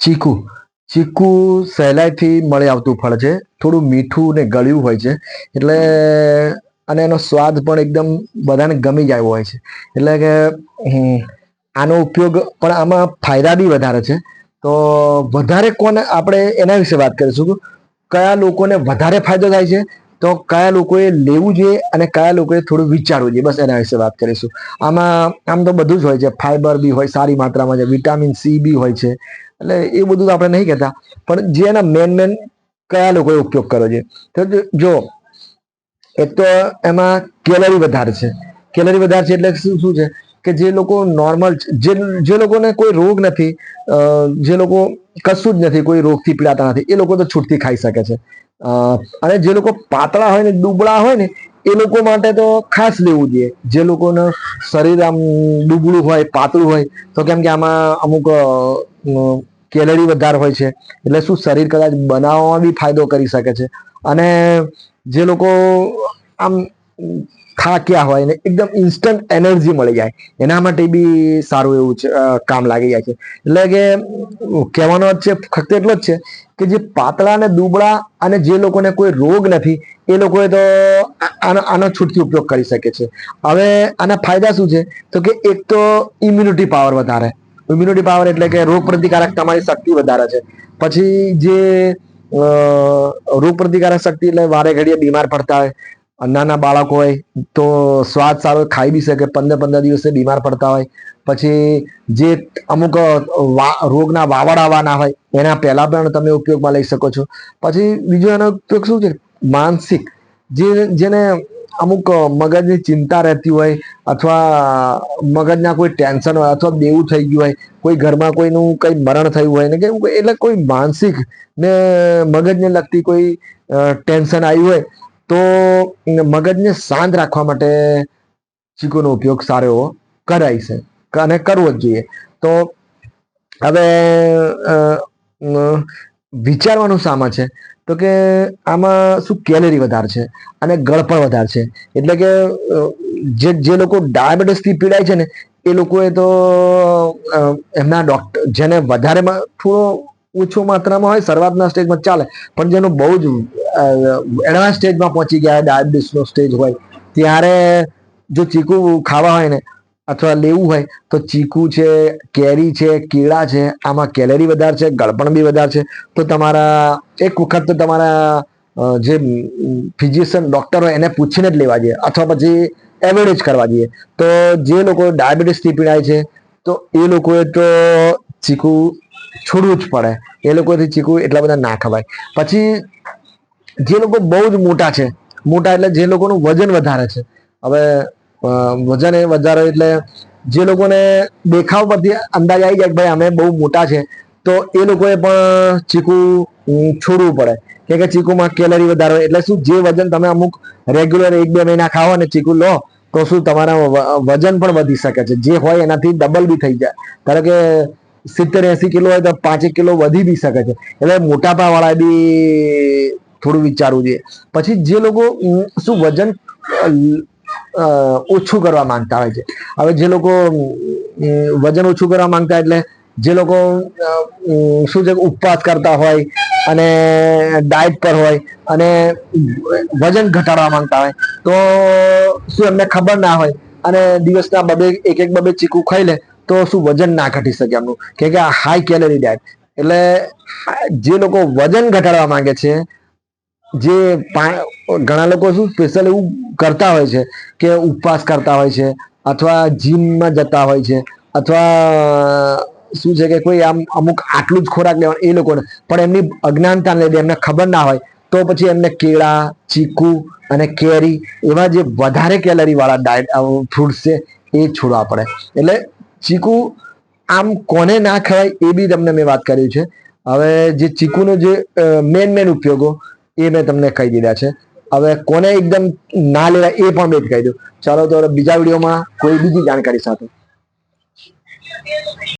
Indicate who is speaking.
Speaker 1: ચીકુ. ચીકુ સહેલાઈથી મળી આવતું ફળ છે. થોડું મીઠું ને ગળ્યું હોય છે. એટલે અને એનો સ્વાદ પણ એકદમ બધાને ગમી જાય હોય છે. એટલે કે આનો ઉપયોગ, પણ આમાં ફાયદા બી વધારે છે. તો વધારે કોને આપણે એના વિશે વાત કરીશું કયા લોકોને વધારે ફાયદો થાય છે? તો કયા લોકોએ લેવું જોઈએ અને કયા લોકોએ થોડું વિચારવું જોઈએ? બસ એના વિશે વાત કરીશું. આમાં, આમ તો બધું જ હોય છે. ફાઈબર બી હોય, સારી માત્રામાં છે. વિટામિન સી બી હોય છે. એટલે એ બધું તો આપણે નહીં કહેતા. પણ જે એના મેન મેન કયા લોકોએ ઉપયોગ કર્યો છે તો જો, એક તો એમાં કેલરી વધારે છે. કેલરી વધારે છે એટલે શું શું છે? કે જે લોકો નોર્મલ જે જે લોકોને કોઈ રોગ નથી જે લોકો કશું જ નથી, કોઈ રોગથી પીડાતા નથી, એ લોકો તો છૂટથી ખાઈ શકે છે. અને જે લોકો પાતળા હોય ને, દુબળા હોય ને, એ લોકો માટે તો ખાસ લેવું જોઈએ. જે લોકોનું શરીર આમ દુબળું હોય, પાતળું હોય, તો કેમ કે આમાં અમુક કેલરી વધારે હોય છે, એટલે શું શરીર કદાચ બનાવવામાં બી ફાયદો કરી શકે છે. અને જે લોકો આમ થાક્યા હોય ને એકદમ ઇન્સ્ટન્ટ એનર્જી મળી જાય. એના માટે બી સારું એવું કામ લાગી જાય છે. એટલે કે, કહેવાનો અર્થ છે, ફક્ત એટલો જ છે કે જે પાતળા અને દુબળા અને જે લોકોને કોઈ રોગ નથી, એ લોકોએ તો આનો આનો છૂટથી ઉપયોગ કરી શકે છે. હવે આના ફાયદા શું છે? તો કે એક તો ઇમ્યુનિટી પાવર વધારે. ઇમ્યુનિટી પાવર એટલે કે રોગ પ્રતિકારક તમારી શક્તિ વધારે છે. પછી જે રોગ પ્રતિકારક શક્તિ એટલે વારે ઘડીએ બીમાર પડતા હોય નાના બાળકો હોય તો સ્વાદ સારો ખાઈ બી શકે, પંદર પંદર દિવસે બીમાર પડતા હોય. પછી જે અમુક રોગના વાવડ આવવાના હોય, એના પહેલાં પણ તમે ઉપયોગમાં લઈ શકો છો. પછી બીજો એનો ઉપયોગ શું છે? માનસિક, જે, જેને અમુક મગજની ચિંતા રહેતી હોય અથવા મગજના કોઈ ટેન્શન હોય અથવા દેવું થઈ ગયું હોય, કોઈ ઘરમાં કોઈનું કંઈ મરણ થયું હોય ને કે એટલે કોઈ માનસિક ને મગજને લગતી કોઈ ટેન્શન આવ્યું હોય તો મગજને શાંત રાખવા માટે ચીકુનો ઉપયોગ સારો એવો કરાય છે. અને કરવો જ જોઈએ. તો હવે વિચારવાનું શામાં છે. તો કે આમાં શું કેલેરી વધારે છે અને ગળપણ વધારે છે. એટલે કે જે જે લોકો ડાયાબિટીસથી પીડાય છે ને, એ લોકોએ તો એમના ડોક્ટર જેને વધારેમાં થોડો ઓછો માત્રામાં હોય, શરૂઆતના સ્ટેજમાં ચાલે. પણ જેનું બહુ જ એડવાન્સ સ્ટેજમાં પહોંચી ગયા, ડાયાબિટીસનો સ્ટેજ હોય, ત્યારે જો ચીકુ ખાવા હોય ને, અથવા લેવું હોય, તો ચીકુ છે, કેરી છે, કેળા છે, આમાં કેલેરી વધારે છે, ગળપણ બી વધારે છે, તો તમારા, એક વખત તો તમારા જે ફિઝિશિયન ડૉક્ટર હોય એને પૂછીને જ લેવા જોઈએ, અથવા પછી એવરેજ કરવા જોઈએ. તો જે લોકો ડાયાબિટીસથી પીડાય છે, તો એ લોકોએ તો ચીકુ છોડવું જ પડે. એ લોકોથી ચીકુ એટલા બધા ના ખવાય. પછી જે લોકો બહુ જ મોટા છે, મોટા એટલે જે લોકોનું વજન વધારે છે. હવે વજન એ વધારે એટલે જે લોકોને દેખાવ પરથી અંદાજ આવી જાય કે ભાઈ અમે બહુ મોટા છે, તો એ લોકોએ પણ ચીકુ છોડવું પડે. કે કે ચીકુમાં કેલરી વધારે હોય. એટલે શું, જે વજન તમે અમુક રેગ્યુલર એક બે મહિના ખાઓ અને ચીકુ લો, તો શું તમારા વજન પણ વધી શકે છે. જે હોય એનાથી ડબલ બી થઈ જાય. ધારો કે સિત્તેર એસી કિલો હોય તો પાંચેક કિલો વધી બી શકે છે. એટલે મોટાપાવાળા બી થોડું વિચારવું જોઈએ. પછી જે લોકો શું વજન ઓછું કરવા માંગતા હોય છે. હવે જે લોકો વજન ઓછું કરવા માંગતા એટલે જે લોકો શું છે, ઉપવાસ કરતા હોય અને ડાયટ પર હોય અને વજન ઘટાડવા માંગતા હોય, તો શું એમને ખબર ના હોય અને દિવસના બબે એક એક બબે ચીકુ ખાઈ લે તો શું વજન ના ઘટી શકે એમનું કે આ હાઈ કેલરી ડાયટ એટલે જે લોકો વજન ઘટાડવા માંગે છે, જે ઘણા લોકો શું સ્પેશિયલ એવું કરતા હોય છે કે ઉપવાસ કરતા હોય છે, અથવા જીમમાં જતા હોય છે, અથવા શું છે કે કોઈ આમ અમુક આટલું જ ખોરાક લેવાનું એ લોકોને. પણ એમની અજ્ઞાનતાને લીધે એમને ખબર ના હોય, તો પછી એમને કેળા, ચીકુ અને કેરી એવા જે વધારે કેલરી વાળા ડાયટ ફ્રૂટ્સ છે, એ છોડવા પડે. એટલે ચીકુ, આમ કોને ના ખવાય એ બી તમને મેં વાત કરી છે. હવે જે ચીકુનો જે મેન મેન ઉપયોગો, એ મેં તમને કહી દીધા છે. હવે કોને એકદમ ના લેવાય એ પણ મેં જ કહી દઉં. ચાલો તો બીજા વિડીયોમાં કોઈ બીજી જાણકારી સાથે.